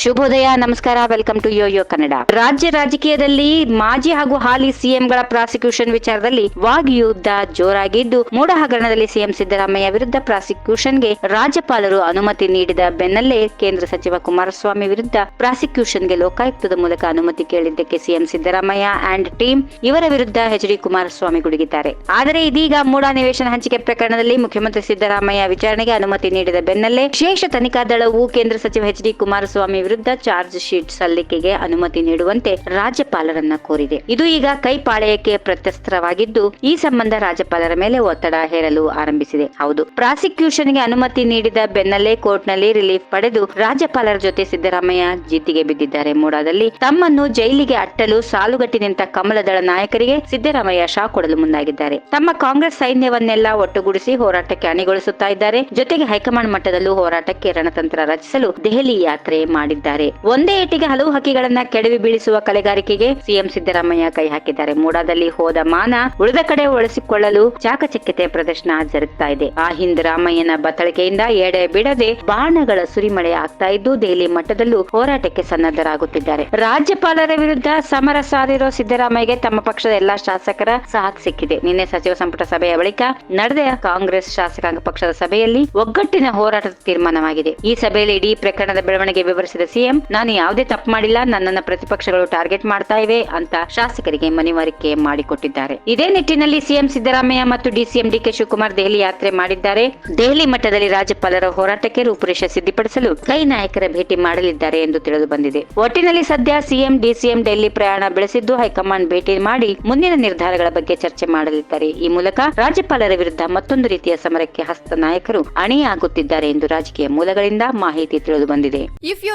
ಶುಭೋದಯ, ನಮಸ್ಕಾರ, welcome to Yoyo Kannada. ರಾಜ್ಯ ರಾಜಕೀಯದಲ್ಲಿ ಮಾಜಿ ಹಾಗೂ ಹಾಲಿ ಸಿಎಂಗಳ ಪ್ರಾಸಿಕ್ಯೂಷನ್ ವಿಚಾರದಲ್ಲಿ ವಾಗ್ಯುದ್ಧ ಜೋರಾಗಿದ್ದು ಮೂಡ ಹಗರಣದಲ್ಲಿ ಸಿಎಂ ಸಿದ್ದರಾಮಯ್ಯ ವಿರುದ್ಧ ಪ್ರಾಸಿಕ್ಯೂಷನ್ಗೆ ರಾಜ್ಯಪಾಲರು ಅನುಮತಿ ನೀಡಿದ ಬೆನ್ನಲ್ಲೇ ಕೇಂದ್ರ ಸಚಿವ ಕುಮಾರಸ್ವಾಮಿ ವಿರುದ್ಧ ಪ್ರಾಸಿಕ್ಯೂಷನ್ಗೆ ಲೋಕಾಯುಕ್ತದ ಮೂಲಕ ಅನುಮತಿ ಕೇಳಿದ್ದಕ್ಕೆ ಸಿಎಂ ಸಿದ್ದರಾಮಯ್ಯ ಅಂಡ್ ಟೀಮ್ ಇವರ ವಿರುದ್ಧ ಎಚ್ ಡಿ ಕುಮಾರಸ್ವಾಮಿ ಗುಡುಗಿದ್ದಾರೆ. ಆದರೆ ಇದೀಗ ಮೂಡ ನಿವೇಶನ ಹಂಚಿಕೆ ಪ್ರಕರಣದಲ್ಲಿ ಮುಖ್ಯಮಂತ್ರಿ ಸಿದ್ದರಾಮಯ್ಯ ವಿಚಾರಣೆಗೆ ಅನುಮತಿ ನೀಡಿದ ಬೆನ್ನಲ್ಲೇ ವಿಶೇಷ ತನಿಖಾ ದಳವು ಕೇಂದ್ರ ಸಚಿವ ಎಚ್ ಡಿ ಕುಮಾರಸ್ವಾಮಿ ವಿರುದ್ಧ ಚಾರ್ಜ್ ಶೀಟ್ ಸಲ್ಲಿಕೆಗೆ ಅನುಮತಿ ನೀಡುವಂತೆ ರಾಜ್ಯಪಾಲರನ್ನ ಕೋರಿದೆ. ಇದು ಈಗ ಕೈಪಾಳೆಯಕ್ಕೆ ಪ್ರತ್ಯಸ್ತ್ರವಾಗಿದ್ದು ಈ ಸಂಬಂಧ ರಾಜ್ಯಪಾಲರ ಮೇಲೆ ಒತ್ತಡ ಹೇರಲು ಆರಂಭಿಸಿದೆ. ಹೌದು. ಪ್ರಾಸಿಕ್ಯೂಷನ್ಗೆ ಅನುಮತಿ ನೀಡಿದ ಬೆನ್ನಲ್ಲೇ ಕೋರ್ಟ್ನಲ್ಲಿ ರಿಲೀಫ್ ಪಡೆದು ರಾಜ್ಯಪಾಲರ ಜೊತೆ ಸಿದ್ದರಾಮಯ್ಯ ಜೀತಿಗೆ ಬಿದ್ದಿದ್ದಾರೆ. ಮೂಡಾದಲ್ಲಿ ತಮ್ಮನ್ನು ಜೈಲಿಗೆ ಅಟ್ಟಲು ಸಾಲುಗಟ್ಟಿ ನಿಂತ ಕಮಲದಳ ನಾಯಕರಿಗೆ ಸಿದ್ದರಾಮಯ್ಯ ಶಾ ಕೊಡಲು ಮುಂದಾಗಿದ್ದಾರೆ. ತಮ್ಮ ಕಾಂಗ್ರೆಸ್ ಸೈನ್ಯವನ್ನೆಲ್ಲ ಒಟ್ಟುಗೂಡಿಸಿ ಹೋರಾಟಕ್ಕೆ ಅಣಿಗೊಳಿಸುತ್ತಾ ಇದ್ದಾರೆ. ಜೊತೆಗೆ ಹೈಕಮಾಂಡ್ ಮಟ್ಟದಲ್ಲೂ ಹೋರಾಟಕ್ಕೆ ರಣತಂತ್ರ ರಚಿಸಲು ದೆಹಲಿ ಯಾತ್ರೆ ಮಾಡಿದ್ದಾರೆ ಒಂದೇ ಏಟಿಗೆ ಹಲವು ಹಕ್ಕಿಗಳನ್ನ ಕೆಡವಿ ಬೀಳಿಸುವ ಕಲೆಗಾರಿಕೆಗೆ ಸಿಎಂ ಸಿದ್ದರಾಮಯ್ಯ ಕೈ ಹಾಕಿದ್ದಾರೆ. ಮೂಡಾದಲ್ಲಿ ಹೋದ ಮಾನ ಉಳಿದ ಕಡೆ ಉಳಿಸಿಕೊಳ್ಳಲು ಚಾಕಚಕ್ಯತೆ ಪ್ರದರ್ಶನ ಜರುಗ್ತಾ ಇದೆ. ಆ ಹಿಂದ ರಾಮಯ್ಯನ ಬತ್ತಳಿಕೆಯಿಂದ ಎಡೆ ಬಿಡದೆ ಬಾಣಗಳ ಸುರಿಮಳೆ ಆಗ್ತಾ ಇದ್ದು ದೆಹಲಿ ಮಟ್ಟದಲ್ಲೂ ಹೋರಾಟಕ್ಕೆ ಸನ್ನದ್ಧರಾಗುತ್ತಿದ್ದಾರೆ. ರಾಜ್ಯಪಾಲರ ವಿರುದ್ಧ ಸಮರ ಸಾರಿರೋ ಸಿದ್ದರಾಮಯ್ಯಗೆ ತಮ್ಮ ಪಕ್ಷದ ಎಲ್ಲಾ ಶಾಸಕರ ಸಾಥ್ ಸಿಕ್ಕಿದೆ. ನಿನ್ನೆ ಸಚಿವ ಸಂಪುಟ ಸಭೆಯ ಬಳಿಕ ನಡೆದ ಕಾಂಗ್ರೆಸ್ ಶಾಸಕಾಂಗ ಪಕ್ಷದ ಸಭೆಯಲ್ಲಿ ಒಗ್ಗಟ್ಟಿನ ಹೋರಾಟದ ತೀರ್ಮಾನವಾಗಿದೆ. ಈ ಸಭೆಯಲ್ಲಿ ಇಡೀ ಪ್ರಕರಣದ ಬೆಳವಣಿಗೆ ವಿವರಿಸಿದ ಸಿಎಂ, ನಾನು ಯಾವುದೇ ತಪ್ಪು ಮಾಡಿಲ್ಲ, ನನ್ನನ್ನ ಪ್ರತಿಪಕ್ಷಗಳು ಟಾರ್ಗೆಟ್ ಮಾಡ್ತಾ ಇವೆ ಅಂತ ಶಾಸಕರಿಗೆ ಮನವರಿಕೆ ಮಾಡಿಕೊಟ್ಟಿದ್ದಾರೆ. ಇದೇ ನಿಟ್ಟಿನಲ್ಲಿ ಸಿಎಂ ಸಿದ್ದರಾಮಯ್ಯ ಮತ್ತು ಡಿಸಿಎಂ ಡಿಕೆ ಶಿವಕುಮಾರ್ ದೆಹಲಿ ಯಾತ್ರೆ ಮಾಡಿದ್ದಾರೆ. ದೆಹಲಿ ಮಟ್ಟದಲ್ಲಿ ರಾಜ್ಯಪಾಲರ ಹೋರಾಟಕ್ಕೆ ರೂಪುರೇಷೆ ಸಿದ್ಧಪಡಿಸಲು ಕೈ ನಾಯಕರ ಭೇಟಿ ಮಾಡಲಿದ್ದಾರೆ ಎಂದು ತಿಳಿದು ಬಂದಿದೆ. ಒಟ್ಟಿನಲ್ಲಿ ಸದ್ಯ ಸಿಎಂ, ಡಿಸಿಎಂ ಡೆಲ್ಲಿ ಪ್ರಯಾಣ ಬೆಳೆಸಿದ್ದು ಹೈಕಮಾಂಡ್ ಭೇಟಿ ಮಾಡಿ ಮುಂದಿನ ನಿರ್ಧಾರಗಳ ಬಗ್ಗೆ ಚರ್ಚೆ ಮಾಡಲಿದ್ದಾರೆ. ಈ ಮೂಲಕ ರಾಜ್ಯಪಾಲರ ವಿರುದ್ಧ ಮತ್ತೊಂದು ರೀತಿಯ ಸಮರಕ್ಕೆ ಹಸ್ತ ನಾಯಕರು ಅಣಿಯಾಗುತ್ತಿದ್ದಾರೆ ಎಂದು ರಾಜಕೀಯ ಮೂಲಗಳಿಂದ ಮಾಹಿತಿ ತಿಳಿದು ಬಂದಿದೆ. If you